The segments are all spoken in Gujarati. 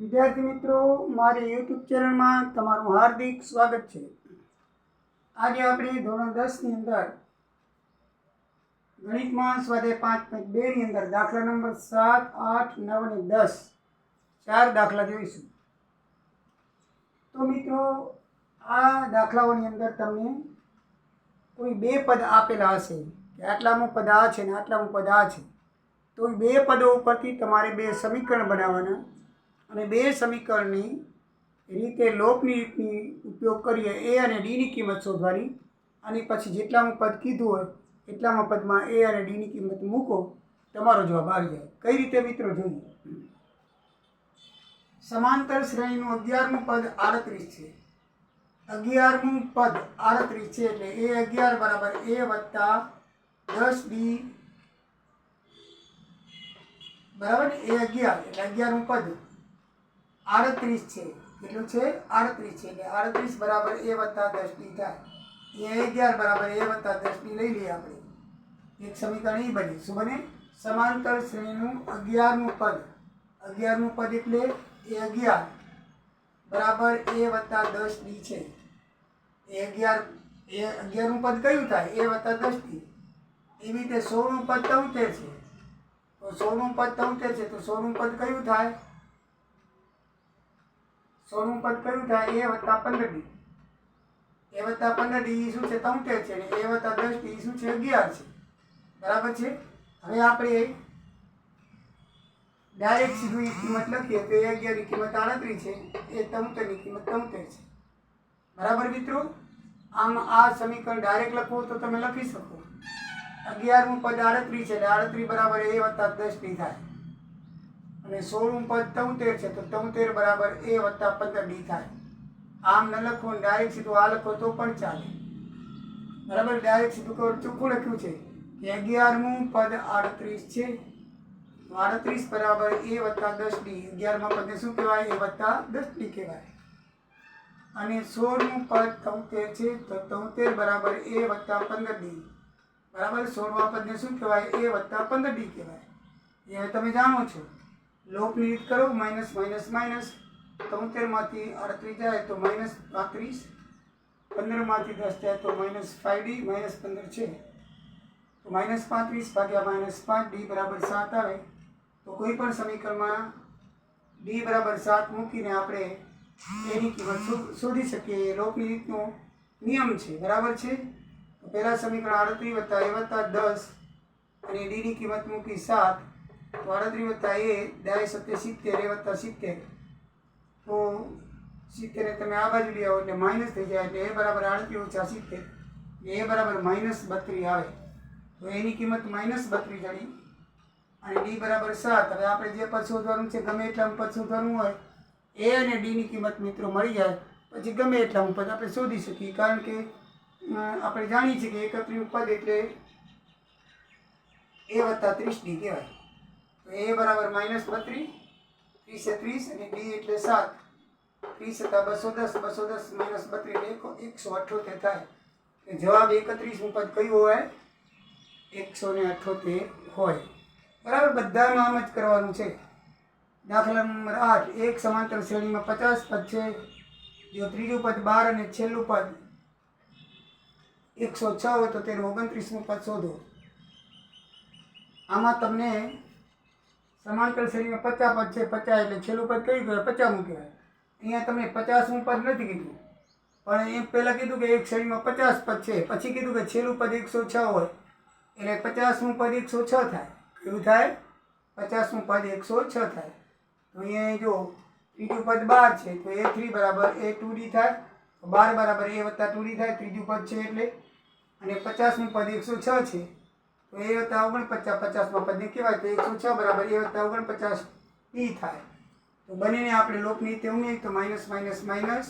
વિદ્યાર્થી મિત્રો, મારી યુટ્યુબ ચેનલમાં તમારું હાર્દિક સ્વાગત છે. આજે આપણે ધોરણ દસની અંદર ગણિતમાં સ્વાધ્યાય પાંચ પોઈન્ટ બેની અંદર દાખલા નંબર સાત, આઠ, નવ અને દસ ચાર દાખલા જોઈશું. તો મિત્રો, આ દાખલાઓની અંદર તમને કોઈ બે પદ આપેલા હશે કે આટલામાં પદ આ છે ને આટલામાં પદ આ છે. તો બે પદો ઉપરથી તમારે બે સમીકરણ બનાવવાના. અને બે સમીકરણની રીતે લોપની રીતની ઉપયોગ કરીએ, એ અને ડીની કિંમત શોધવાની. અને પછી જેટલામાં પદ કીધું હોય, એટલામાં પદમાં એ અને ડીની કિંમત મૂકો, તમારો જવાબ આવી જાય. કઈ રીતે મિત્રો જોઈએ? સમાંતર શ્રેણીનું અગિયારમું પદ આડત્રીસ છે. અગિયારમું પદ આડત્રીસ છે એટલે એ અગિયાર બરાબર એ વત્તા દસ બી બરાબર એ અગિયાર, એટલે અગિયારમું પદ. આડત્રીસ છે. કેટલું છે? આડત્રીસ છે. એટલે આડત્રીસ બરાબર એ વત્તા દસ ડી થાય. એ અગિયાર બરાબર એ વત્તા દસ ડી લઈ લઈએ આપણે. એક સમીકરણ એ બને. શું બને? સમાંતર શ્રેણીનું અગિયારનું પદ. અગિયારનું પદ એટલે એ અગિયાર બરાબર એ વત્તા દસ ડી છે. એ અગિયાર, એ અગિયારનું પદ કયું થાય? એ વત્તા દસ ડી એવી રીતે સોળનું પદ તોતેર છે. તો સોળનું પદ તોતેર છે. તો સોળનું પદ કયું થાય? સોળનું પદ કયું થાય એ વત્તા પંદર ડી. એ વત્તા પંદર ડી શું છે? તમતેર છે એ વત્તા દસ ડી શું છે? અગિયાર છે. બરાબર છે? હવે આપણે ડાયરેક્ટ સીધું કિંમત લખીએ તો એ અગિયારની કિંમત આડત્રીસ છે. એ તોતેરની કિંમત તમતેર છે. બરાબર મિત્રો? આમ આ સમીકરણ ડાયરેક્ટ લખવું તો તમે લખી શકો. અગિયારમું પદ આડત્રીસ છે એટલે આડત્રીસ બરાબર એ વત્તા દસ ડી થાય. અને સોળું પદ તોતેર છે, તો તોતેર બરાબર એ વત્તા પંદર ડી થાય. આમ ન લખવું ડાયરેક્ટ સીધું આ લખો તો પણ ચાલે. બરાબર? ડાયરેક્ટ સીધું કહો, ચોખ્ખું લખ્યું છે અગિયારમું પદ આડત્રીસ છે. આડત્રીસ બરાબર એ વત્તા દસ ડી. અગિયારમાં પદને શું કહેવાય? એ વત્તા દસ ડી કહેવાય. અને સોળમું પદ તોતેર છે, તો તોતેર બરાબર એ વત્તા પંદર ડી. બરાબર? સોળમા પદને શું કહેવાય? એ વત્તા પંદર ડી કહેવાય. એ તમે જાણો છો. લોપની રીત કરો, માઇનસ માઇનસ માઇનસ. તોતેરમાંથી આડત્રીસ જાય તો માઇનસ પાંત્રીસ. પંદરમાંથી દસ જાય તો માઇનસ ફાઇવ ડી, માઇનસ પંદર છે. તો માઇનસ પાંત્રીસ ભાગ્યા માઇનસ પાંચ, ડી બરાબર સાત આવે. તો કોઈ પણ સમીકરણમાં ડી બરાબર સાત મૂકીને આપણે એની કિંમત શોધી શકીએ. એ લોપની રીતનો નિયમ છે. બરાબર છે? પહેલાં સમીકરણ આડત્રીસ વત્તા એ વત્તા દસ અને ડીની કિંમત મૂકી સાત. તો આડત્રીસ વત્તા એ દાય સત્ય સિત્તેર એ વત્તા સિત્તેર. તો સિત્તેરને તમે આ બાજુ લઈ આવો એટલે માઇનસ થઈ જાય એટલે એ બરાબર આડત્રીસ ઓછા સિત્તેર. એ બરાબર માઇનસ બત્રીસ આવે. તો એની કિંમત માઇનસ બત્રીસ જણી. અને ડી બરાબર સાત. હવે આપણે જે પદ શોધવાનું છે, ગમે એટલા પદ શોધવાનું હોય, એ અને ડીની કિંમત મિત્રો મળી જાય. પછી ગમે એટલા પદ આપણે શોધી શકીએ. કારણ કે આપણે જાણીએ છીએ કે એકત્રીસ પદ એટલે એ વત્તા ત્રીસ ડી કહેવાય. તો એ બરાબર માઇનસ બત્રીસ, ત્રીસે ત્રીસ અને બી એટલે સાત. ત્રીસ હતા બસો દસ બસો દસ માઇનસ બત્રીસ એકસો અઠ્ઠોતેર થાય. જવાબ એકત્રીસમું પદ કયું હોય? એકસો ને અઠ્ઠોતેર હોય. બરાબર બધામાં આમ જ કરવાનું છે. દાખલા નંબર આઠ, એક સમાંતર શ્રેણીમાં પચાસ પદ છે. જો ત્રીજું પદ બાર અને છેલ્લું પદ એકસો છ હોય તો તેનું ઓગણત્રીસમું પદ શોધો. આમાં તમને સમાંતર શ્રેણીમાં પચાસ પદ છે, પચાસ એટલે છેલ્લું પદ કયું કહેવાય? પચાસમું કહેવાય. અહીંયા તમે પચાસમું પદ નથી કીધું. પણ એમ પહેલાં કીધું કે એક શ્રેણીમાં પચાસ પદ છે, પછી કીધું કે છેલ્લું પદ એકસો છ હોય. એટલે પચાસમું પદ એકસો છ થાય. કેવું થાય? પચાસમું પદ એકસો છ થાય. તો અહીંયા જો ત્રીજું પદ બાર છે, તો એ થ્રી બરાબર, એ ટુ ડી થાય. બાર બરાબર, એ વત્તા ટુ ડી થાય, ત્રીજું પદ છે એટલે. અને પચાસમું પદ એકસો છ છે. તો એ વત્તા ઓગણપચાસ પચાસમાં પદને કહેવાય તો એકસો છ બરાબર? એ વત્તા ઓગણપચાસ ઈ થાય. તો બંનેને આપણે લોપની રીતે ઉમેરીએ તો minus minus minus.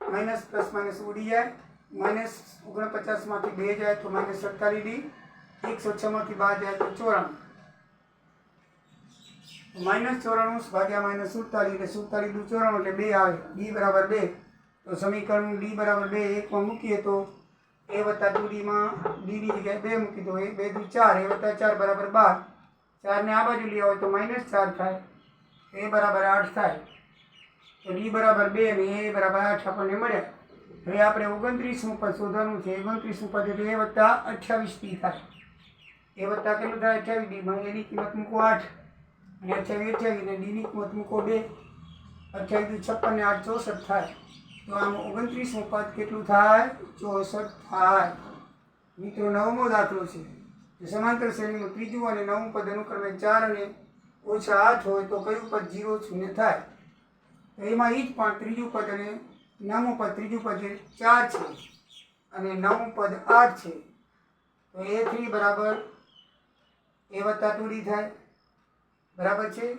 Minus plus, minus ઉડી જાય. માઇનસ ઓગણપચાસમાંથી બે જાય તો માઇનસ સત્તાવીસ ડી. એકસો છમાંથી બાર જાય તો ચોરાણું. માઇનસ ચોરાણું ભાગ્યા માઇનસ સુડતાલીસ એટલે સુડતાલીસ દુ ચોરાણું એટલે બે આવે. ડી બરાબર બે. તો સમીકરણ ડી બરાબર બે એકમાં મૂકીએ તો એ વત્તા ડીમાં ડીની જગ્યાએ બે મૂકી દો. એ બે દુ ચાર એ વત્તા ચાર બરાબર બાર. ચારને આ બાજુ લેવા હોય તો માઇનસ ચાર થાય. એ બરાબર આઠ થાય. તો ડી બરાબર બે અને એ બરાબર આઠ આપણને મળ્યા. હવે આપણે ઓગણત્રીસનું પદ શોધવાનું છે. ઓગણત્રીસનું પદ એટલે એ વત્તા અઠ્યાવીસ ડી થાય. એ વત્તા કેટલું થાય? અઠ્યાવીસ ડીમાં એની કિંમત મૂકો આઠ. અને અઠ્યાવીસ અઠ્યાવીસ અને ડીની કિંમત મૂકો બે. અઠ્યાવીસ છપ્પન ને આઠ ચોસઠ થાય. તો આમ ઓગણત્રીસમું પદ કેટલું થાય? ચોસઠ થાય. મિત્રો, નવમો દાખલો છે. સમાંતર શ્રેણીનું ત્રીજું અને નવમું પદ અનુક્રમે ચાર અને ઓછા આઠ હોય તો કયું પદ જીરો શૂન્ય થાય? એમાં એ જ પણ ત્રીજું પદ અને નવમું પદ, ત્રીજું પદ ચાર છે અને નવમું પદ આઠ છે. તો એ થ્રી બરાબર એ વત્તા ટુ ડી થાય. બરાબર છે?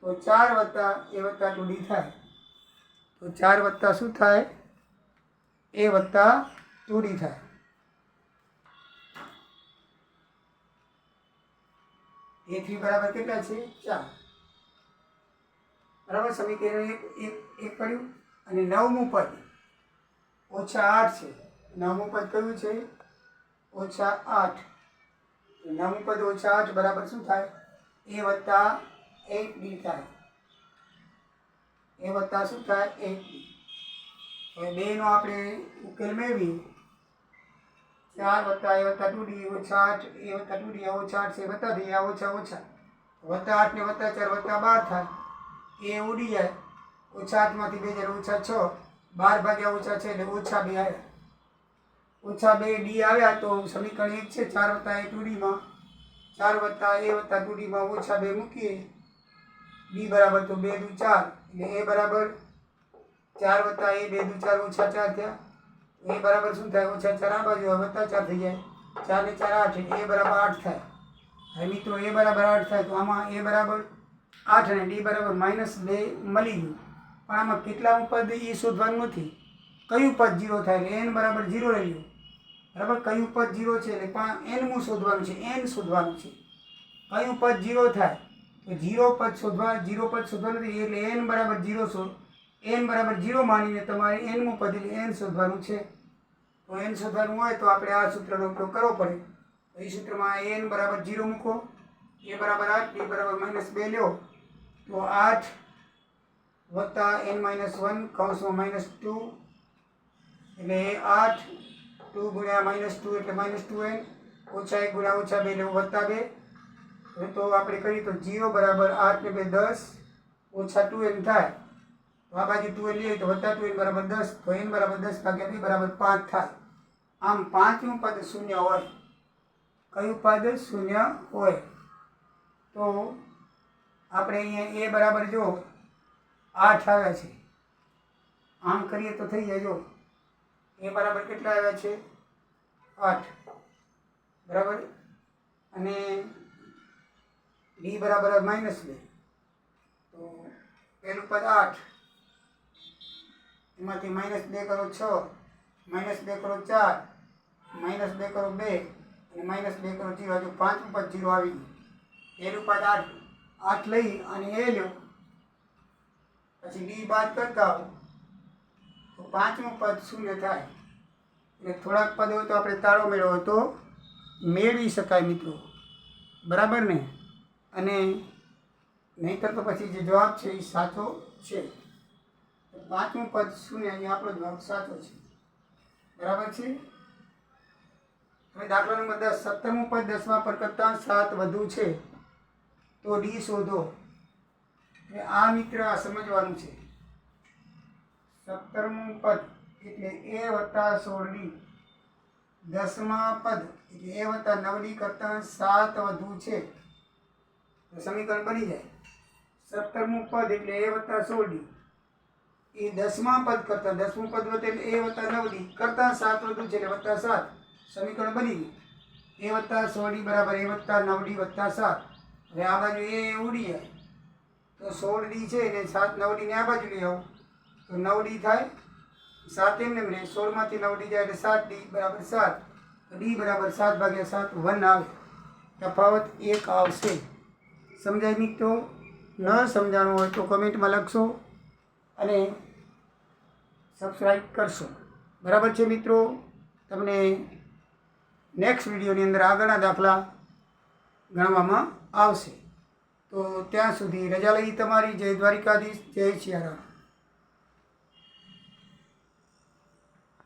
તો ચાર વત્તા એ વત્તા ટુ ડી થાય. તો ચાર વત્તા શું થાય? એ વત્તા ટુ થાય. એ થ્રી બરાબર કેટલા છે? ચાર. બરાબર? સમીકરણ એક એક એક કર્યું અને નવમું પદ ઓછા આઠ છે. નવમું પદ કયું છે? ઓછા આઠ. નવમું પદ ઓછા આઠ બરાબર શું થાય? એ વત્તા એક ડી થાય. એ વત્તા શું થાય? એક હવે બેનો આપણે ઉકેલ મેળવી. ચાર વત્તા એ વત્તા ટુ ડી ઓછા આઠ, એ વત્તા ટુ ડી ઓછા આઠ છે વત્તા ડી આ ઓછા ઓછા. વત્તા આઠ ને વત્તા ચાર, વત્તા બાર થાય. એ ઉડી જાય ઓછા આઠમાંથી બે જ્યારે ઓછા છ, બાર ભાગ્યા ઓછા છે એટલે ઓછા બે આવ્યા. ઓછા બે ડી આવ્યા તો સમીકરણ એક છે, ચાર વત્તા એ ટુ ડીમાં ચાર વત્તા એ વત્તા ટુ ડીમાં ઓછા બે મૂકીએ. ડી બરાબર તો બે દુ ચાર, એટલે એ બરાબર ચાર વત્તા એ, બે દુ ચાર, ઓછા ચાર થયા. એ બરાબર શું થાય? ઓછા ચાર આ બાજુ આવે વત્તા ચાર થઈ જાય. ચાર ને ચાર આઠ, એટલે એ બરાબર આઠ થાય. હવે મિત્રો, એ બરાબર આઠ થાય, તો આમાં એ બરાબર આઠ અને ડી બરાબર માઇનસ બે મળી ગયું. પણ આમાં કેટલા પદ એ શોધવાનું નથી. કયું પદ જીરો થાય? એટલે એન બરાબર જીરો રહી ગયું. બરાબર? કયું પદ જીરો છે? એટલે એનમું શોધવાનું છે. એન શોધવાનું છે. કયું પદ જીરો થાય? તો જીરો પદ શોધવા, જીરો પદ શોધવા નથી, એટલે એન બરાબર જીરો શોધ. એન બરાબર જીરો માનીને તમારે એનમું પદ એટલે એન શોધવાનું છે. તો એન શોધવાનું હોય તો આપણે આ સૂત્રનો ઉપયોગ કરવો પડે. તો એ સૂત્રમાં એન બરાબર જીરો મૂકો. એ બરાબર આઠ બી બરાબર માઇનસ બે લ્યો. તો આઠ વત્તા એન માઇનસ વન કૌંસમાં માઇનસ ટુ એટલે આઠ ટુ ગુણ્યા માઇનસ ટુ એટલે માઇનસ ટુ એન ઓછા એક ગુણ્યા ઓછા બે એટલે વત્તા બે. હવે તો આપણે કરીએ તો જીરો બરાબર આઠ ને બે દસ ઓછા ટુ એન થાય. તો આ બાજુ ટુ એન લઈએ તો વત્તા ટુ એન બરાબર દસ, તો એન બરાબર દસ ભાગ્યા બે બરાબર પાંચ થાય. આમ પાંચમું પદ શૂન્ય હોય. કયું પદ શૂન્ય હોય. તો આપણે અહીંયા એ બરાબર જો આઠ આવ્યા છે. આમ કરીએ તો થઈ જાય જો. એ બરાબર કેટલા આવ્યા છે? આઠ. બરાબર? અને બી બરાબર માઇનસ બે. તો પહેલું પદ આઠ. એમાંથી માઇનસ બે કરો છ માઇનસ બે કરો ચાર માઇનસ બે કરો બે, અને માઇનસ બે કરો જીરો. હજુ પાંચમું પદ જીરો આવી ગયું. પહેલું પદ આઠ. આઠ લઈ અને એ લ્યો. પછી ડી બાદ કરતા હો તો પાંચમું પદ શૂન્ય થાય. એટલે થોડાક પદ હોય તો આપણે તાળો મેળવો હોય તો મેળવી શકાય મિત્રો. બરાબર ને? અને નહીંતર તો પછી જે જવાબ છે એ સાચો છે. પાંચમું પદ શૂન્ય અહીંયા આપણો જવાબ સાચો છે. બરાબર છે? હવે દાખલા નંબર દસ સત્તરમું પદ દસમા પર કરતાં સાત વધુ છે. તો ડી શોધો. એટલે આ મિત્ર આ સમજવાનું છે. સત્તરમું પદ એટલે એ વત્તા સોળ ડી દસમા પદ એટલે એ વત્તા નવ કરતાં સાત વધુ છે. તો સમીકરણ બની જાય. સત્તરમું પદ એટલે એ વત્તા સોળ ડી. એ દસમા પદ કરતાં, દસમું પદ વધે એટલે એ વત્તા નવ ડી. કરતાં સાત વધુ છે એટલે વત્તા સાત. સમીકરણ બની ગયું. એ વત્તા સોળ ડી બરાબર એ વત્તા નવ ડી વત્તા સાત. હવે આ બાજુ એ ઉડી જાય. તો સોળ ડી છે એને સાત નવ ડીને આ બાજુ લઈ આવું. તો નવ ડી થાય. સાત એમને એમ રહે સોળમાંથી નવ ડી જાય એટલે સાત ડી બરાબર સાત. ડી બરાબર સાત ભાગ્યા સાત વન આવે. તફાવત એક આવશે. સમજાય મિત્રો? ન સમજાણું હોય તો કોમેન્ટમાં લખશો અને સબસ્ક્રાઈબ કરશો. બરાબર છે મિત્રો? તમને નેક્સ્ટ વિડીયોની અંદર આગળના દાખલા ગણવામાં આવશે. તો ત્યાં સુધી રજા લઈ તમારી. જય દ્વારિકાધીશ. જય સિયારામ